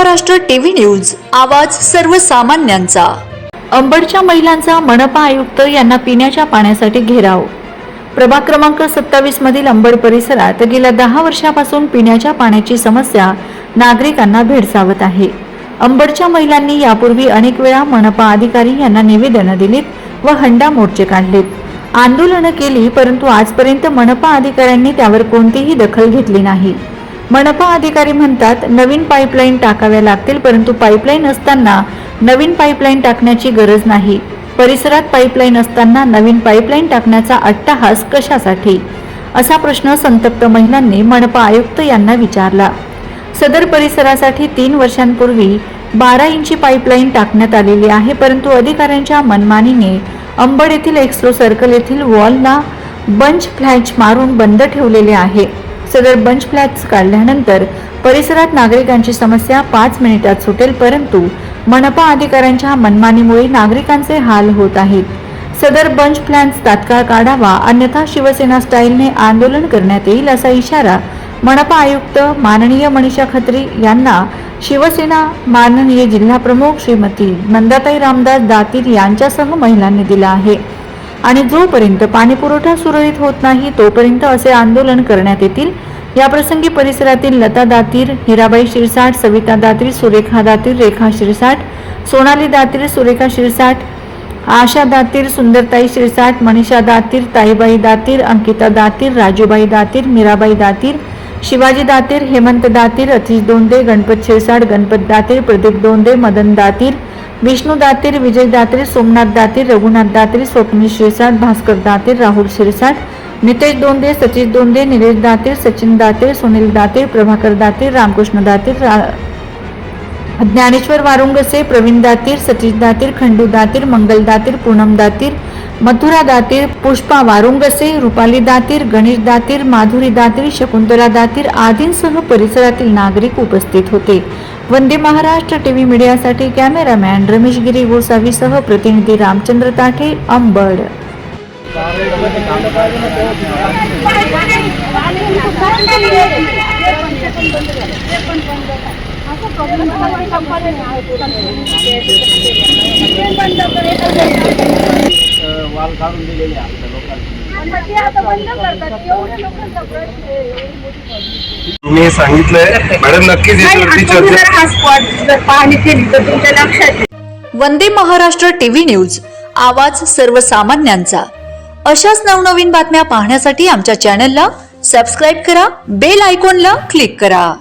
Maharashtra TV news आवाज सर्वसामान्यांचा. अंबडच्या महिलांचा मनपा आयुक्त यांना पिण्याच्या पाण्यासाठी घेराव. प्रभाग क्रमांक सत्तावीस मधील अंबड परिसरात गेल्या दहा वर्षापासून पिण्याच्या पाण्याची समस्या नागरिकांना भेडसावत आहे. अंबडच्या महिलांनी यापूर्वी अनेक वेळा मनपा अधिकारी यांना निवेदनं दिलीत व हंडा मोर्चे काढलेत. आंदोलनं केली परंतु आजपर्यंत मनपा अधिकाऱ्यांनी त्यावर कोणतीही दखल घेतली नाही. मनपा अधिकारी म्हणतात नवीन पाईपलाईन टाकाव्या लागतील परंतु पाईपलाईन असताना नवीन पाईपलाईन टाकण्याची गरज नाही. परिसरात पाईपलाईन असताना नवीन पाईपलाईन टाकण्याचा अट्टाहास कशासाठी? असा प्रश्न संतप्त महिलांनी मनपा आयुक्त यांना विचारला. सदर परिसरासाठी तीन वर्षांपूर्वी बारा इंची पाईपलाईन टाकण्यात आलेली आहे परंतु अधिकाऱ्यांच्या मनमानीने अंबड येथील एक्स्लो सर्कल येथील वॉलला बंच फ्लॅच मारून बंद ठेवलेले आहे. सदर बंच फ्लॅट्स काढल्यानंतर परिसरात नागरिकांची समस्या पाच मिनिटात सुटेल परंतु मनपा अधिकाऱ्यांच्या मनमानीमुळे नागरिकांचे हाल होत आहेत. सदर बंच प्लॅन्स तात्काळ काढावा अन्यथा शिवसेना स्टाईलने आंदोलन करण्यात येईल असा इशारा मनपा आयुक्त माननीय मनीषा खत्री यांना शिवसेना माननीय जिल्हाप्रमुख श्रीमती नंदाताई रामदास दातीर यांच्यासह महिलांनी दिला आहे. आणि जोपर्यंत पाणीपुरवठा सुरळीत होत नाही तोपर्यंत असे आंदोलन करण्यात येतील. याप्रसंगी परिसरातील लता दातीर हिराबाई शिरसाट सविता दातीर सुरेखा दातीर रेखा शिरसाट सोनाली दातीर सुरेखा शिरसाट आशा दातीर सुंदरताई शिरसाट मनीषा दातीर ताईबाई दातीर अंकिता दातीर राजूबाई दातीर मीराबाई दातीर शिवाजी दातीर हेमंत दातीर अतिश दोंदे गणपत शिरसाट गणपत दातीर प्रदीप दोंदे मदन दातीर विष्णू दातीर विजय दातीर सोमनाथ दातीर रघुनाथ दातीर स्वप्नी शिरसाट भास्कर दातीर राहुल शिरसाट नितेश दोंदे सचिश दोंदे निलेश दातीर सचिन दातीर सुनील दातीर प्रभाकर दातीर रामकृष्ण दातीर रा- ज्ञानेश्वर वारुंगसे प्रवीण दातीर सतीश दातीर खंडू दातीर मंगल दातीर पूनम दातीर मथुरा दातीर पुष्पा वारुंगसे रुपाली दातीर गणेश दातीर माधुरी दातीर शकुंतला दातीर आदींसह परिसरातील नागरिक उपस्थित होते. वंदे महाराष्ट्र टीव्ही मीडियासाठी कॅमेरामॅन रमेश गिरी गोसावीसह प्रतिनिधी रामचंद्र ताठे अंबड. काढून दिलेले आहे लोकांनी. मी सांगितलंय. मॅडम नक्कीच याच्यावरती चर्चा हा स्पॉट जर पाहणी केली तर तुमच्या लक्षात. वंदे महाराष्ट्र टीव्ही न्यूज आवाज सर्वसामान्यांचा. अशाच नवनवीन बातम्या पाहण्यासाठी आमच्या चॅनलला सबस्क्राईब करा बेल आयकॉनला क्लिक करा.